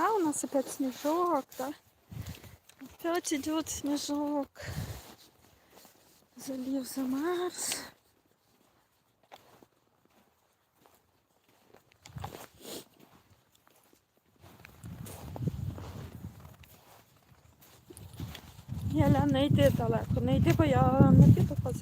Красота, у нас опять снежок, да? Опять идет снежок. Залив замерз. Єля, не йди далеко, не йди, бо я не піду по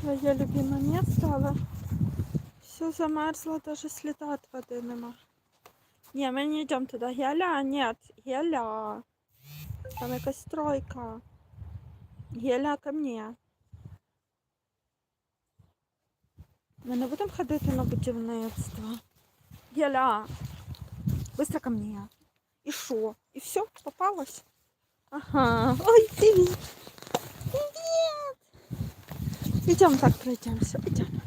Твоє любиме місце, але все замерзло, даже сліда від води нема. Ні, ми не йдемо туди. Геля, ні, Геля. Там якась стройка. Геля ко мне. Ми не будемо ходити на будівництво. Геля, быстро ко мне. І що? І все, попалась? Ага. Ой, привіт. Идем так пройдемся. Идем.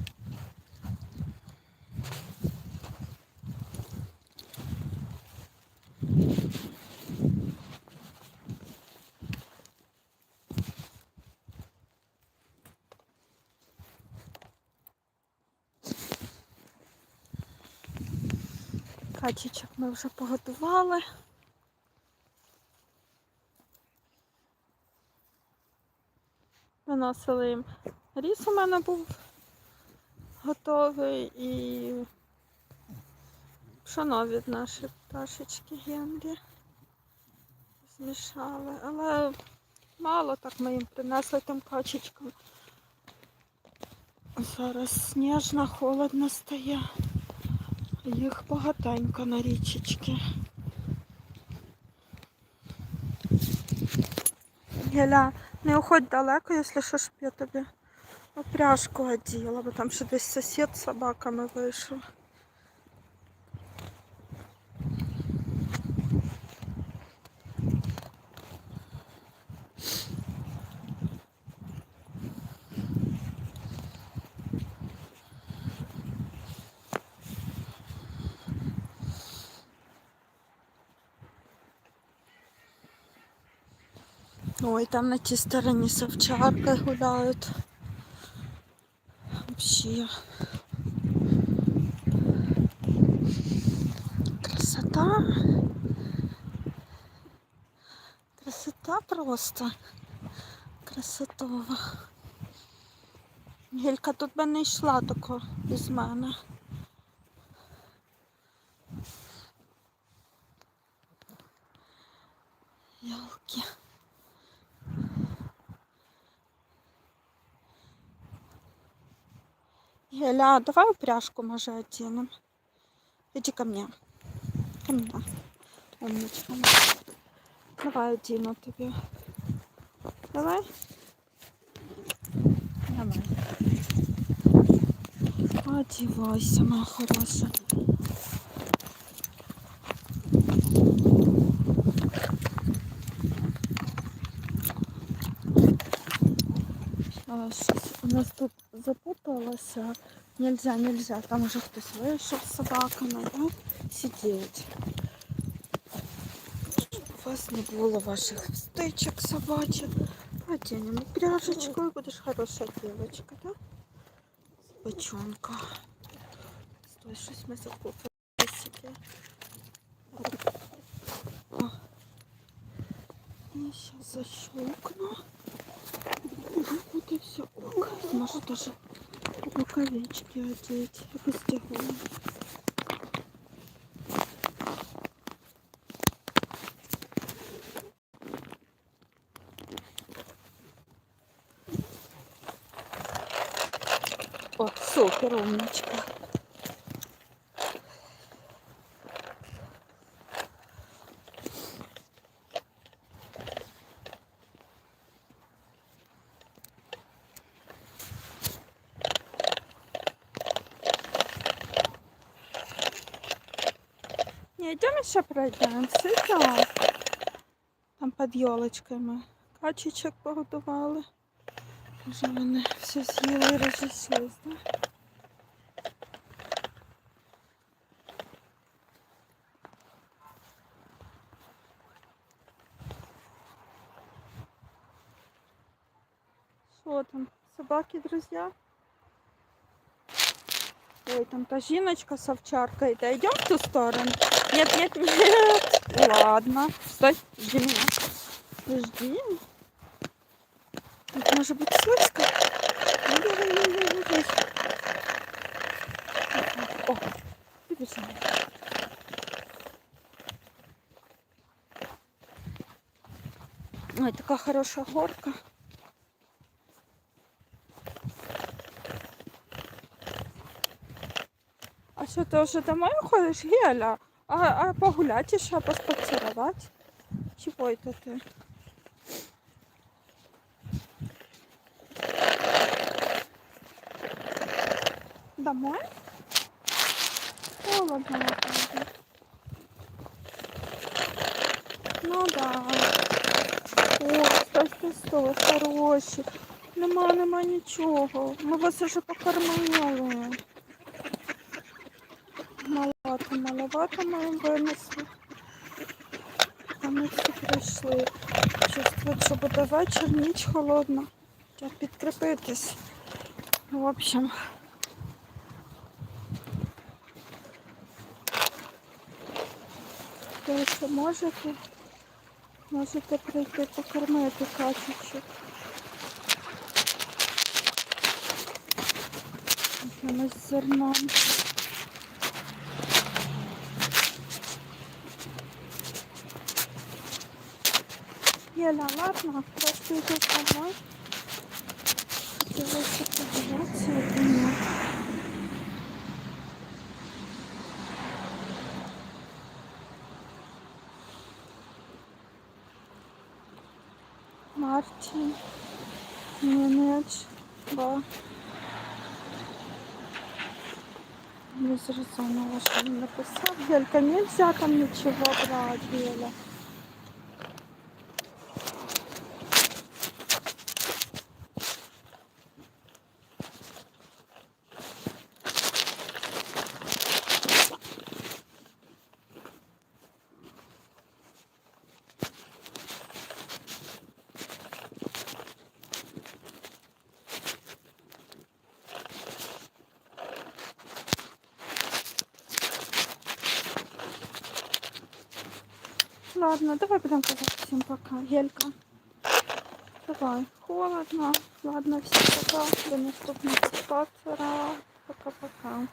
Качечок ми вже поготували. Виносили їм Ріс у мене був готовий і пшоно від нашої пташечки Генрі змішали. Але мало так ми їм принесли тим качечкам. Зараз сніжно, холодно стає. Їх багатенько на річечки. Геля, не уходь далеко, якщо що ж я тобі опряжку оділа, бо там ще десь сусід з собаками вийшов. Ой, там на тій стороні совчарки гуляють. Вообще. Красота. Красота просто. Красотова. Гелька тут би не йшла тако без мене. Ялки. Геля, давай упряжку, може, оденем. Иди ко мне. Ко мне. Умничка. Давай одену тебе. Давай. Давай. Одевайся, моя хорошая. У нас тут запуталося. Нельзя, нельзя. Там уже хтось вийшов з собаками, да? Сидіть. У вас не було ваших стичок собачок. Оденем пряжечку и будешь хорошая девочка, да? Собачонка. Стой, щось ми закупили. І сейчас защелкну. Вот и все. Можно даже рукавички одеть. Постигла. О, супер, умничка. Не, идем еще пройдемся, идем. Там під елочками. Качечок погодували. Вже вони все з'їли і розійшлись, да? Что там? Собаки, друзья? Ой, там та жіночка з овчаркой. Да в ту сторону? Нет, нет, нет. Ладно. Стой, жди меня. Жди. Тут может быть слизко. О, побежали. Ой, така хороша горка. А що ти вже домой уходиш, Геля? А, а погуляти ще, поспацірувати? Чого это ти? Домой? Холодно. Ну да. О, стой, стой, хороші. Нема, нема нічого. Ми вас уже покормили. Маловато, маловато ми винесли. А ми всі прийшли. Чувствують, що буде вечір, ніч холодна. Треба підкріпитись. В общем. Якщо можете, можете прийти покормити качечок. Якимось зерном. Еля, ладно, просто иду домой. Хотела еще погуляться, и нет. Мартин, Німеч, ба. Не зрозуміла, що він написав. Гелька, нельзя там нічого брати, Геля. Ладно, давай будем казать всем пока. Гелька. Давай. Холодно. Ладно, всем пока. До наступного спонсора. Пока-пока.